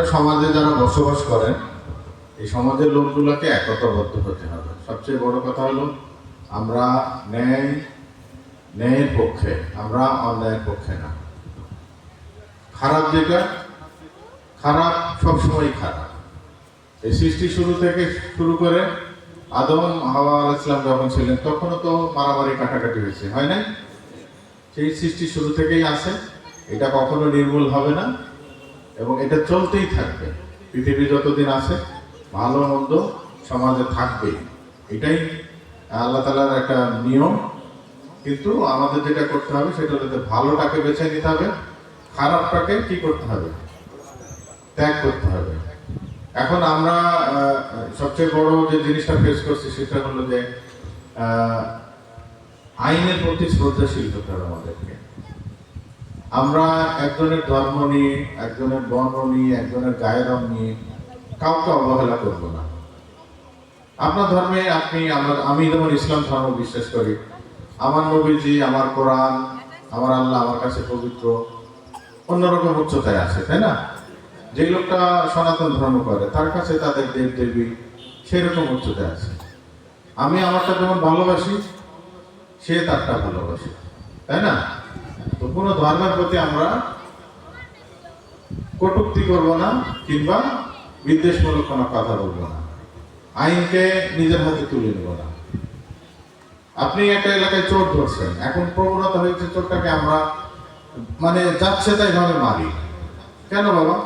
তারপরে সমাজে যারা বসবাস করেন, এই সমাজের লোকগুলোকে একতাবদ্ধ হতে হবে। সবচেয়ে বড় কথা হলো, আমরা ন্যায়, ন্যায়ের পক্ষে, আমরা অন্যায়ের পক্ষে না। খারাপ যেটা, খারাপ সবসময় খারাপ। এই সৃষ্টি শুরু থেকে শুরু করে আদম, হাওয়া আলাইহিস ইসলাম যখন ছিলেন, তখনও তো মারামারি কাটাকাটি হয়েছে, হয় না সেই সৃষ্টি শুরু থেকেই আছে, এটা কখনো নির্মূল হবে না। এবং এটা চলতেই থাকবে। পৃথিবী যতদিন আছে, ভালো মন্দ সমাজে থাকবে এটাই আল্লাহ তালার একটা নিয়ম। কিন্তু আমাদের যেটা করতে হবে, সেটা যে ভালোটাকে বেছে নিতে হবে, খারাপটাকে কি করতে হবে? ত্যাগ করতে হবে। এখন আমরা সবচেয়ে বড় যে জিনিসটা ফেস করছি, সেটা হলো যে আইনের প্রতি শ্রদ্ধাশীল হতে হবে আমাদেরকে। আমরা একজনের ধর্ম নিয়ে, একজনের বর্ণ নিয়ে, একজনের গায়ের রং নিয়ে কাউকে অবহেলা করব না। আপনার ধর্মে আপনি, আমার, আমি যেমন ইসলাম ধর্ম বিশ্বাস করি, আমার নবীজি, আমার কোরআন, আমার আল্লাহ আমার কাছে পবিত্র, অন্যরকম উচ্চতায় আছে, তাই না? যে লোকটা সনাতন ধর্ম করে, তার কাছে তাদের দেব দেবী সেরকম উচ্চতায় আছে। আমি আমারটা যেমন ভালোবাসি, সে তারটা ভালোবাসে, তাই না? কোনো ধর্মের প্রতি আমরা কটুক্তি করব না, কিংবা বিদ্বেষমূলক কোনো কথা বলব না। আইনকে নিজের হাতে তুলে নেব না। আপনি একটা এলাকায় চোর ধরছেন, এখন প্রবণতা হয়েছে চোরটাকে আমরা মানে যাচ্ছে তাই ভাবে মারি। কেন বাবা?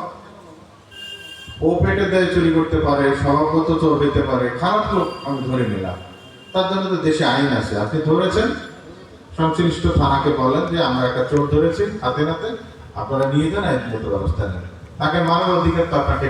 ও পেটে দেয় চুরি করতে পারে, স্বভাবগত চোর হইতে পারে, খারাপ লোক আমি ধরে নিলাম। তার জন্য তো দেশে আইন আছে, আপনি ধরেছেন? সংশ্লিষ্ট থানাকে বলেন যে আমরা একটা চোর ধরেছি হাতে নাতে। আপনারা নিয়ে যান মতো ব্যবস্থা নেন। তাকে মানব অধিকার তো আপনাকে